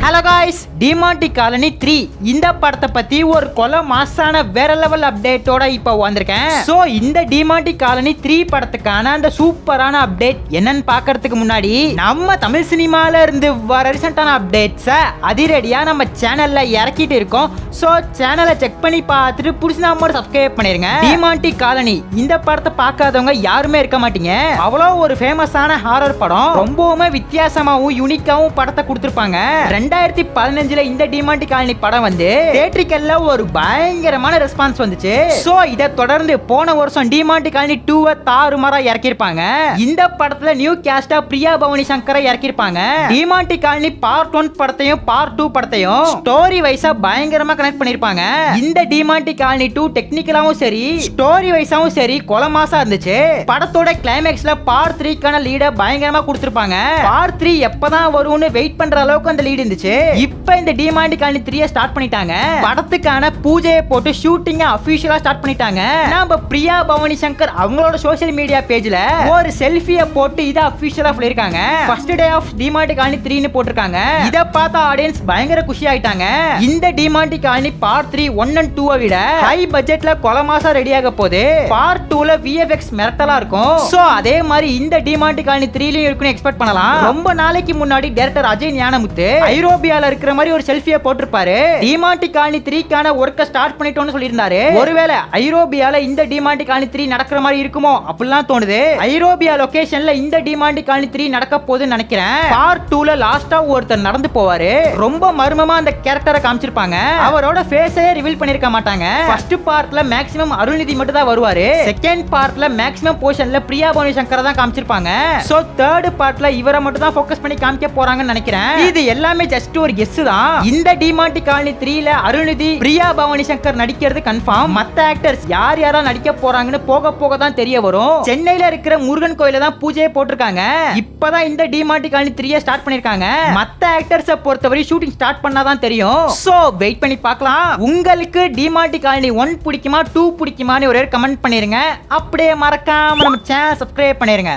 Hello guys! Demonte Colony three இந்த படத்தை பத்தி ஒரு கொலை மாசான வேற லெவல் அப்டேட்டோட இப்போ வந்திருக்கேன். ஸோ இந்த டிமாண்டி காலனி த்ரீ படத்துக்கான அந்த சூப்பரான அப்டேட் என்னன்னு பார்க்கறதுக்கு முன்னாடி நம்ம தமிழ் சினிமால இருந்து வர ரீசெண்டான அப்டேட்ஸை அதிரடியா நம்ம சேனல்ல இறக்கிட்டு இருக்கோம். ஸோ சேனலை செக் பண்ணி பார்த்துட்டு புடிச்சு மட்டும் சப்ஸ்கிரைப் பண்ணிருங்க. டிமாண்டி காலனி இந்த படத்தை பார்க்காதவங்க யாருமே இருக்க மாட்டீங்க. அவ்வளோ ஒரு ஃபேமஸான ஹாரர் படம். ரொம்பவுமே வித்தியாசமாகவும் யூனிக்காவும் படத்தை கொடுத்துருப்பாங்க. ரெண்டாயிரத்தி பதினஞ்சு அஞ்சுல இந்த டிமாண்டி காலனி படம் வந்து தேட்ரிக்கல்ல ஒரு பயங்கரமான ரெஸ்பான்ஸ் வந்துச்சு. சோ இதை தொடர்ந்து போன வருஷம் டிமாண்டி காலனி டூவை தாறுமாறா இறக்கிருப்பாங்க இந்த படத்துல நியூ கேஸ்டா பிரியா பவனி சங்கரை இறக்கிருப்பாங்க டிமாண்டி காலனி பார்ட் ஒன் படத்தையும் பார்ட் டூ படத்தையும் ஸ்டோரி வைஸா பயங்கரமா கனெக்ட் பண்ணிருப்பாங்க இந்த டிமாண்டி காலனி டூ டெக்னிக்கலாவும் சரி ஸ்டோரி வைஸாவும் சரி கொலமாசா இருந்துச்சு. படத்தோட கிளைமேக்ஸ்ல பார்ட் த்ரீக்கான லீட பயங்கரமா கொடுத்திருப்பாங்க. பார்ட் த்ரீ எப்பதான் வரும்னு வெயிட் பண்ற அளவுக்கு அந்த லீடு இருந்துச்சு. இப்போ இந்த டிமாண்ட் காலனி த்ரீய ஸ்டார்ட் பண்ணிட்டாங்க. படத்துக்கான பூஜையை போட்டு ஷூட்டிங்க அபிஷியலா ஸ்டார்ட் பண்ணிட்டாங்க. நம்ம பிரியா பவானி சங்கர் அவங்களோட சோசியல் மீடியா பேஜ்ல ஒரு செல்ஃபிய போட்டு இதை அபிஷியலா சொல்லிருக்காங்க first day of Demonte Colony த்ரீன்னு போட்டிருக்காங்க. இதை பார்த்த ஆடியன்ஸ் பயங்கர குஷி ஆயிட்டாங்க இந்த Demonte Colony part three one and டூவை விட ஹை பட்ஜெட்ல கொலை மாசம் ரெடி ஆக போகுது. பார்ட் டூல விஎஃப்எக்ஸ் மிரட்டலா இருக்கும். சோ அதே மாதிரி இந்த டிமாண்ட் காலனி த்ரீலயும் இருக்குன்னு எக்ஸ்பெக்ட் பண்ணலாம். ரொம்ப நாளைக்கு முன்னாடி டைரக்டர் அஜய் ஞானமுத்து ஐரோப்பியால இருக்கிற மாதிரி ஒரு செல்ஃபியை போட்டிருப்பாரு. டிமாண்டி காலனி த்ரீக்கான ஒர்க்க ஸ்டார்ட் பண்ணிட்டோம்னு சொல்லியிருந்தாரு. ஒருவேளை ஐரோப்பியால இந்த டிமாண்டி காலனி த்ரீ நடக்கிற மாதிரி இருக்குமோ? அப்படிலாம் தோணுது. ஐரோப்பியா லொகேஷன்ல இந்த டிமாண்டி காலனி த்ரீ நடக்க போகுதுன்னு நினைக்கிறேன். பார்ட் டூல லாஸ்டா ஒருத்தர் நடந்து போவாரு. ரொம்ப மர்மமா அந்த கேரக்டரை காமிச்சிருப்பாங்க. அவரோட ஃபேஸே ரிவீல் பண்ணிருக்க மாட்டாங்க. ஃபர்ஸ்ட் பார்ட்ல மேக்ஸிமம் அருள்நிதி மட்டும் தான் வருவாரு செகண்ட் பார்ட்ல மேக்ஸிமம் போர்ஷன்ல பிரியா பவனி சங்கரை தான் காமிச்சிருப்பாங்க. சோ தேர்ட் பார்ட்ல இவரை மட்டும் தான் ஃபோக்கஸ் பண்ணி காமிக்க போறாங்கன்னு நினைக்கிறேன். இது எல்லாமே ஜஸ்ட் ஒரு கெஸ் தான் இந்த டிமாண்டி காலனி த்ரீல அருள்நிதி பிரியா பவானி சங்கர் நடிக்கிறது கன்ஃபார்ம் மத்த ஆக்டர்ஸ் யார் யாரா நடிக்க போறாங்கன்னு போக போக தான் தெரிய வரும். சென்னையில இருக்கிற முருகன் கோயில தான் பூஜையை போட்டிருக்காங்க. இப்பதான் இந்த டிமாண்டி காலனி த்ரீய ஸ்டார்ட் பண்ணிருக்காங்க மத்த ஆக்டர்ஸை பொறுத்தவரை ஷூட்டிங் ஸ்டார்ட் பண்ணாதான் தெரியும். சோ வெயிட் பண்ணி பார்க்கலாம். உங்களுக்கு டிமாண்டி காலனி ஒன் பிடிக்குமா டூ பிடிக்குமான்னு ஒரே கமெண்ட் பண்ணிருங்க. அப்படியே மறக்காம நம்ம சேனல் சப்ஸ்கிரைப் பண்ணிருங்க.